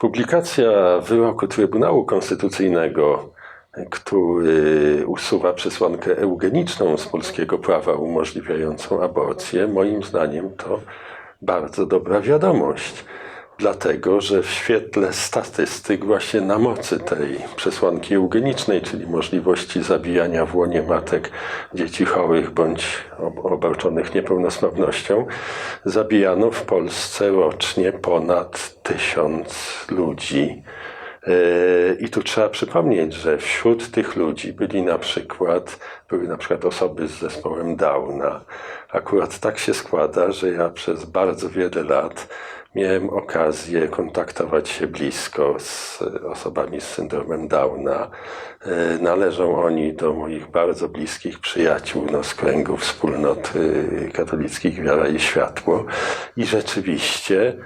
Publikacja wyroku Trybunału Konstytucyjnego, który usuwa przesłankę eugeniczną z polskiego prawa umożliwiającą aborcję, moim zdaniem to bardzo dobra wiadomość. Dlatego, że w świetle statystyk właśnie na mocy tej przesłanki eugenicznej, czyli możliwości zabijania w łonie matek dzieci chorych bądź ob- obarczonych niepełnosprawnością, zabijano w Polsce rocznie ponad tysiąc ludzi. Yy, I tu trzeba przypomnieć, że wśród tych ludzi byli na przykład, były na przykład osoby z zespołem Downa. Akurat tak się składa, że ja przez bardzo wiele lat miałem okazję kontaktować się blisko z osobami z syndromem Downa. Yy, Należą oni do moich bardzo bliskich przyjaciół no, z kręgu wspólnot katolickich Wiara i Światło. I rzeczywiście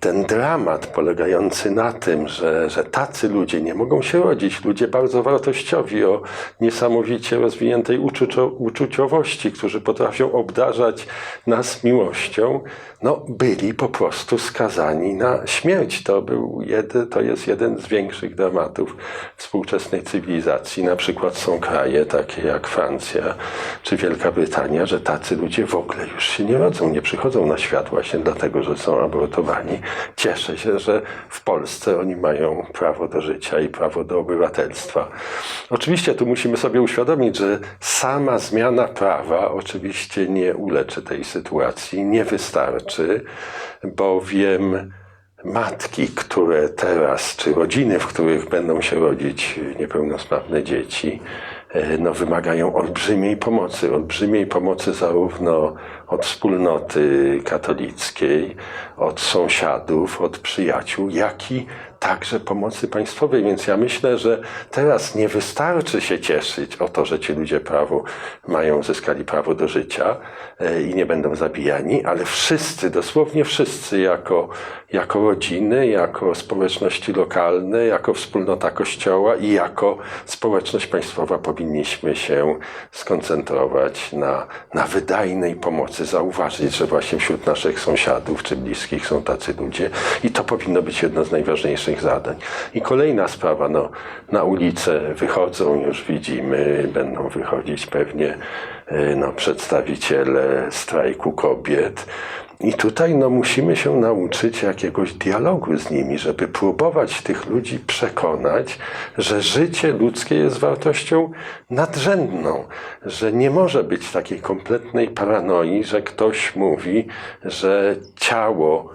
ten dramat polegający na tym, że, że tacy ludzie nie mogą się rodzić, ludzie bardzo wartościowi, o niesamowicie rozwiniętej uczucio, uczuciowości, którzy potrafią obdarzać nas miłością, no byli po prostu skazani na śmierć. To, był jedy, to jest jeden z większych dramatów współczesnej cywilizacji. Na przykład są kraje takie jak Francja czy Wielka Brytania, że tacy ludzie w ogóle już się nie rodzą, nie przychodzą na świat właśnie dlatego, że są abortowani. Cieszę się, że w Polsce oni mają prawo do życia i prawo do obywatelstwa. Oczywiście tu musimy sobie uświadomić, że sama zmiana prawa oczywiście nie uleczy tej sytuacji, nie wystarczy, bowiem matki, które teraz, czy rodziny, w których będą się rodzić niepełnosprawne dzieci, no, wymagają olbrzymiej pomocy. Olbrzymiej pomocy zarówno od wspólnoty katolickiej, od sąsiadów, od przyjaciół, jak i także pomocy państwowej. Więc ja myślę, że teraz nie wystarczy się cieszyć o to, że ci ludzie prawo mają, zyskali prawo do życia e, i nie będą zabijani, ale wszyscy, dosłownie wszyscy, jako, jako rodziny, jako społeczności lokalne, jako wspólnota kościoła i jako społeczność państwowa powinniśmy się skoncentrować na, na wydajnej pomocy. Zauważyć, że właśnie wśród naszych sąsiadów czy bliskich są tacy ludzie i to powinno być jedno z najważniejszych zadań. I kolejna sprawa, no, na ulicę wychodzą, już widzimy, będą wychodzić pewnie e, no, przedstawiciele strajku kobiet. I tutaj no, musimy się nauczyć jakiegoś dialogu z nimi, żeby próbować tych ludzi przekonać, że życie ludzkie jest wartością nadrzędną, że nie może być takiej kompletnej paranoi, że ktoś mówi, że ciało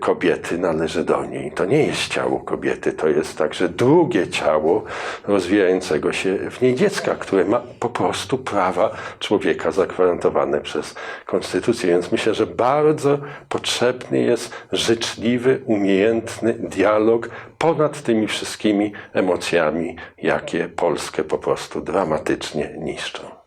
kobiety należy do niej. To nie jest ciało kobiety, to jest także drugie ciało rozwijającego się w niej dziecka, które ma po prostu prawa człowieka zagwarantowane przez konstytucję. Więc myślę, że bardzo potrzebny jest życzliwy, umiejętny dialog ponad tymi wszystkimi emocjami, jakie Polskę po prostu dramatycznie niszczą.